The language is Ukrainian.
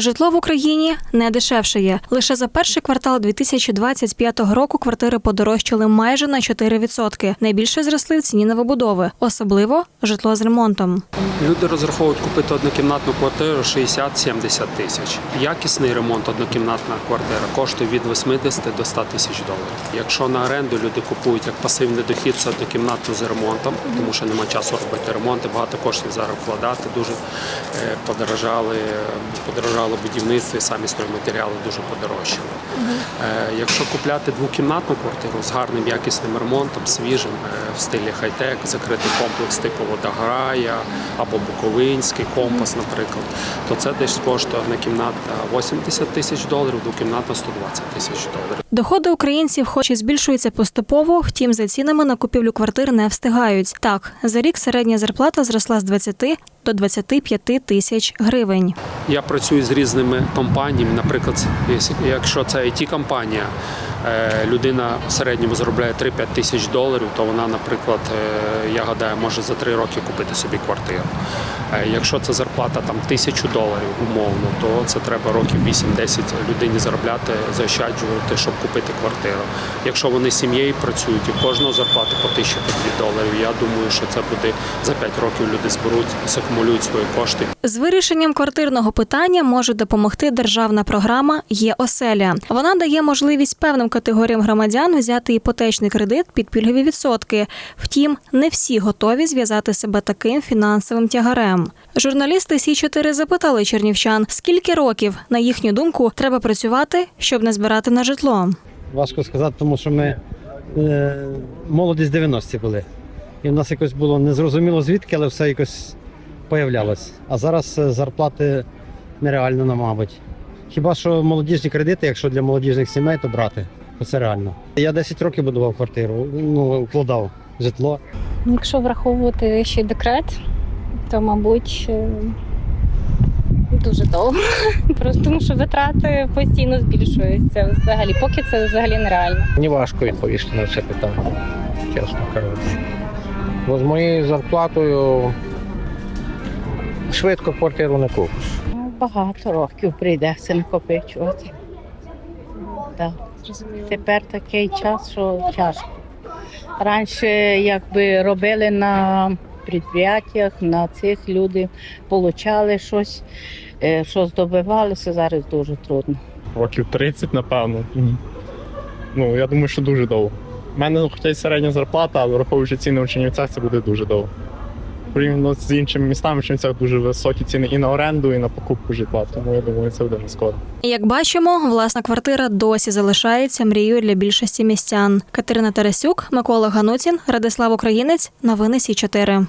Житло в Україні не дешевшає. Лише за перший квартал 2025 року квартири подорожчали майже на 4%. Найбільше зросли в ціні новобудови, особливо житло з ремонтом. Люди розраховують купити однокімнатну квартиру 60-70 тисяч. Якісний ремонт однокімнатна квартира коштує від 80 до 100 тисяч доларів. Якщо на оренду люди купують як пасивний дохід, це однокімнатну з ремонтом, тому що немає часу робити ремонти, багато коштів зараз вкладати. Дуже е, подорожали, подорожало будівництво і самі стройматеріали дуже подорожчали. Е, Якщо купляти двокімнатну квартиру з гарним якісним ремонтом, свіжим е, в стилі хай-тек, закритий комплекс типу Водограя або Буковинський компас, наприклад, то це десь коштує одна кімната 80 тисяч доларів, двокімнатна 120 тисяч доларів. Доходи українців, хоч і збільшуються поступово, втім за цінами на купівлю квартир не встигають. Так, за рік середня зарплата зросла з 20 до 25 тисяч гривень. Я працюю з різними компаніями. Наприклад, якщо це it компанія е, людина в середньому заробляє 3-5 тисяч доларів, то вона, наприклад, е, я гадаю, може за 3 роки купити собі квартиру. Е, Якщо це зарплата там тисячу доларів умовно, то це треба років 8-10 людині заробляти, заощаджувати, щоб купити квартиру. Якщо вони з сім'єю працюють і кожного зарплата по 1000 по доларів, я думаю, що це буде за 5 років люди зберуть, закумулюють свої кошти З вирішенням квартирного питання може допомогти державна програма Є оселя. Вона дає можливість певним категоріям громадян взяти іпотечний кредит під пільгові відсотки. Втім, не всі готові зв'язати себе таким фінансовим тягарем. Журналісти Сі 4 запитали чернівчан, скільки років, на їхню думку, треба працювати, щоб не збирати на житло. Важко сказати, тому що ми е, молоді з 90-ті були. І в нас якось було незрозуміло звідки, але все якось появлялось. А зараз е, зарплати нереально, ну, мабуть. Хіба що молодіжні кредити, якщо для молодіжних сімей, то брати. То це реально. Я 10 років будував квартиру, ну, вкладав житло. Якщо враховувати ще декрет, то мабуть е, дуже довго. Просто тому що витрати постійно збільшуються взагалі, поки це взагалі нереально. Мені важко відповісти на це питання, чесно кажучи. Бо з моєю зарплатою швидко квартиру не купиш. Ну, Багато років прийдеться накопичувати. Так. Тепер такий час, що тяжко. Раніше якби робили на підприємствах, на цих люди получали щось, е, щось добивалися, зараз дуже трудно. років 30, напевно. Ну, я думаю, що дуже довго. У мене хоча й середня зарплата, але враховуючи ціни в Чернівцях, це буде дуже довго. Порівняно з іншими містами, що це дуже високі ціни і на оренду, і на покупку житла, тому я думаю, це буде не скоро. Як бачимо, власна квартира досі залишається мрією для більшості містян. Катерина Тарасюк, Микола Ганутін, Радислав Українець. Новини Сі 4